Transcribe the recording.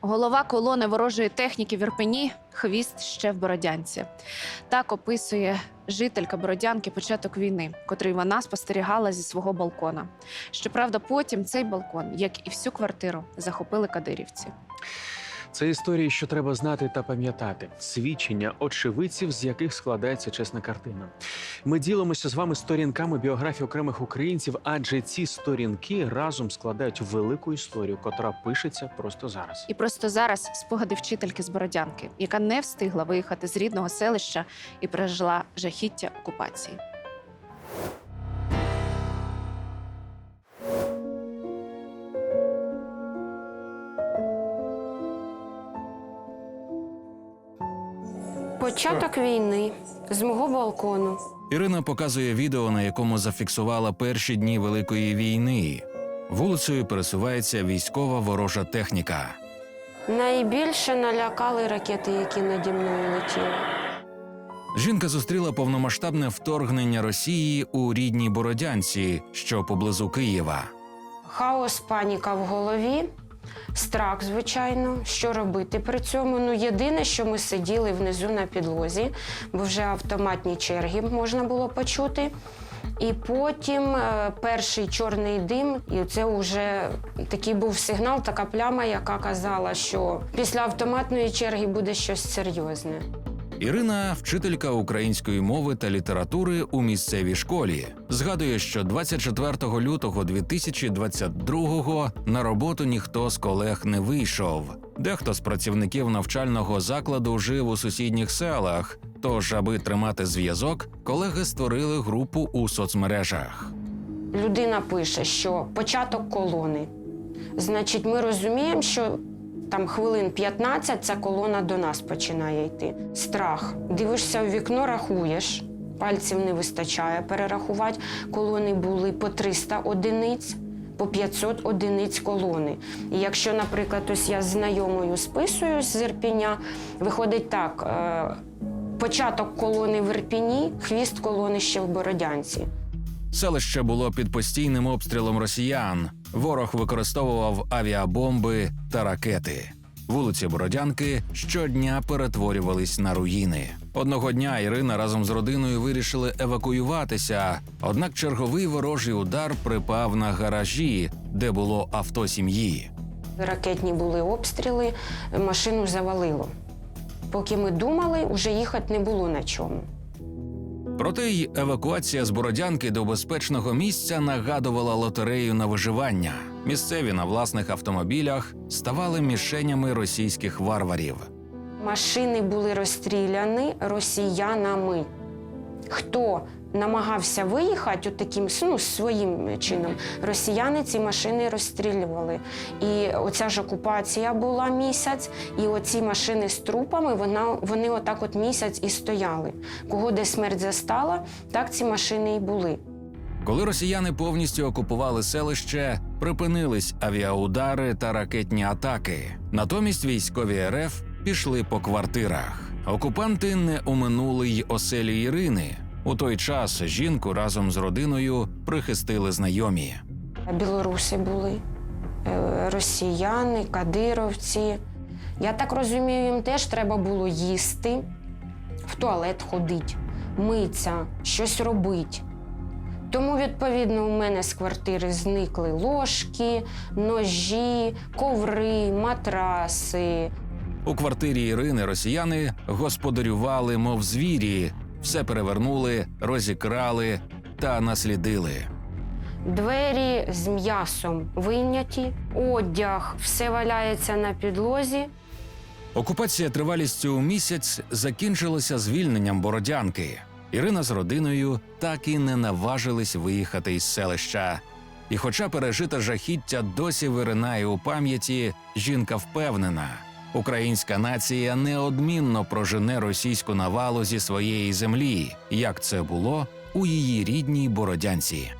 Голова колони ворожої техніки в Ірпені, хвіст ще в Бородянці. Так описує жителька Бородянки початок війни, котрий вона спостерігала зі свого балкона. Щоправда, потім цей балкон, як і всю квартиру, захопили кадирівці. Це історії, що треба знати та пам'ятати. Свідчення очевидців, з яких складається чесна картина. Ми ділимося з вами сторінками біографії окремих українців, адже ці сторінки разом складають велику історію, котра пишеться просто зараз. І просто зараз спогади вчительки з Бородянки, яка не встигла виїхати з рідного селища і пережила жахіття окупації. Початок війни з мого балкону. Ірина показує відео, на якому зафіксувала перші дні Великої війни. Вулицею пересувається військова ворожа техніка. Найбільше налякали ракети, які наді мною летіли. Жінка зустріла повномасштабне вторгнення Росії у рідній Бородянці, що поблизу Києва. Хаос, паніка в голові, страх, звичайно. Що робити при цьому? Ну, єдине, що ми сиділи внизу на підлозі, бо вже автоматні черги можна було почути. І потім е, перший чорний дим, і це вже такий був сигнал, така пляма, яка казала, що після автоматної черги буде щось серйозне. Ірина, вчителька української мови та літератури у місцевій школі, згадує, що 24 лютого 2022-го на роботу ніхто з колег не вийшов. Дехто з працівників навчального закладу жив у сусідніх селах. Тож, аби тримати зв'язок, колеги створили групу у соцмережах. людина пише, що початок колони. Значить, ми розуміємо, що там хвилин 15 ця колона до нас починає йти. Страх. Дивишся в вікно, рахуєш. Пальців не вистачає перерахувати. Колони були по 300 одиниць, по 500 одиниць колони. І якщо, наприклад, ось я з знайомою списуюсь з Ірпіня, виходить так: е, початок колони в Ірпіні, хвіст колони ще в Бородянці. Селище було під постійним обстрілом росіян. Ворог використовував авіабомби та ракети. Вулиці Бородянки щодня перетворювались на руїни. Одного дня Ірина разом з родиною вирішили евакуюватися. Однак черговий ворожий удар припав на гаражі, де було авто сім'ї. Ракетні були обстріли, машину завалило. Поки ми думали, вже їхати не було на чому. Проте й евакуація з Бородянки до безпечного місця нагадувала лотерею на виживання. Місцеві на власних автомобілях ставали мішенями російських варварів. Машини були розстріляні росіянами. Хто намагався виїхати от таким ну, своїм чином, росіяни ці машини розстрілювали. І оця ж окупація була місяць, і оці машини з трупами вона, вони отак от місяць і стояли. Кого де смерть застала, так ці машини і були. Коли росіяни повністю окупували селище, припинились авіаудари та ракетні атаки. Натомість військові РФ пішли по квартирах. Окупанти не оминули й оселі Ірини. У той час жінку разом з родиною прихистили знайомі. Білоруси були, е, росіяни, кадировці. Я так розумію, їм теж треба було їсти, в туалет ходити, митися, щось робити. Тому, відповідно, у мене з квартири зникли ложки, ножі, коври, матраси. У квартирі Ірини росіяни господарювали, мов звірі, все перевернули, розікрали та наслідили. Двері з м'ясом вийняті, одяг, все валяється на підлозі. Окупація тривалістю у місяць закінчилася звільненням Бородянки. Ірина з родиною так і не наважились виїхати із селища. І, хоча пережита жахіття досі виринає у пам'яті, жінка впевнена, українська нація неодмінно прожене російську навалу зі своєї землі, як це було у її рідній Бородянці.